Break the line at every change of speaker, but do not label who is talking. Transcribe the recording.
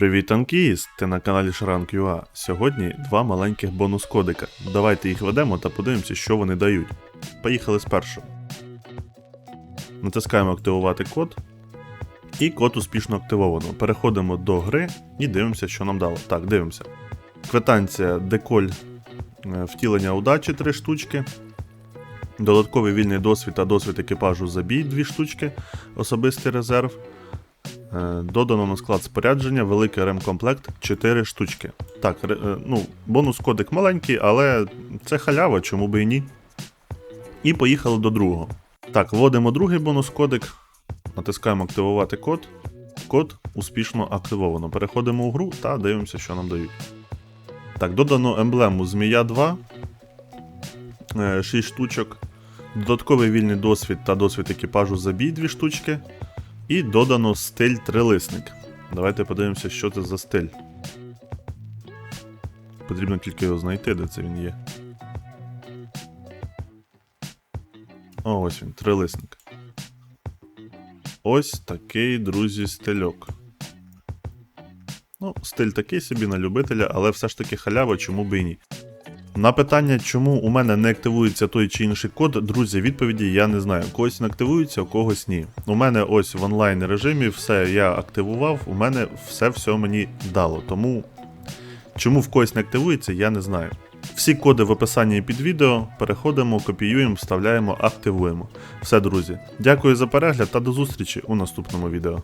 Привіт, танкіст! Ти на каналі Шранк.ua. Сьогодні два маленьких бонус кодика. Давайте їх ведемо та подивимося, що вони дають. Поїхали спершу. Натискаємо активувати код. І код успішно активовано. Переходимо до гри і дивимося, що нам дало. Так, дивимося. Квитанція деколь е, втілення удачі 3 штучки. Додатковий вільний досвід та досвід екіпажу забій 2 штучки. Особистий резерв. Е, Додано на склад спорядження, великий ремкомплект 4 штучки. Так, е, ну, бонус кодик маленький, але це халява, чому би і ні. І поїхали до другого. Так, вводимо другий бонус кодик, натискаємо активувати код. Код успішно активовано. Переходимо у гру та дивимося, що нам дають. Так, додано емблему Змія 2. 6 штучок. Додатковий вільний досвід та досвід екіпажу забій 2 штучки. І додано стиль трилисник. Давайте подивимося, що це за стиль. Потрібно тільки його знайти, де це він є. О, ось він, трилисник. Ось такий, друзі, стильок. Ну, стиль такий собі на любителя, але все ж таки халява, чому би і ні. На питання, чому у мене не активується той чи інший код, друзі, відповіді я не знаю. Когось він активується, у когось ні. У мене ось в онлайн режимі все я активував, у мене все все мені дало. Тому чому в когось не активується, я не знаю. Всі коди в описанні під відео. Переходимо, копіюємо, вставляємо, активуємо. Все, друзі. Дякую за перегляд та до зустрічі у наступному відео.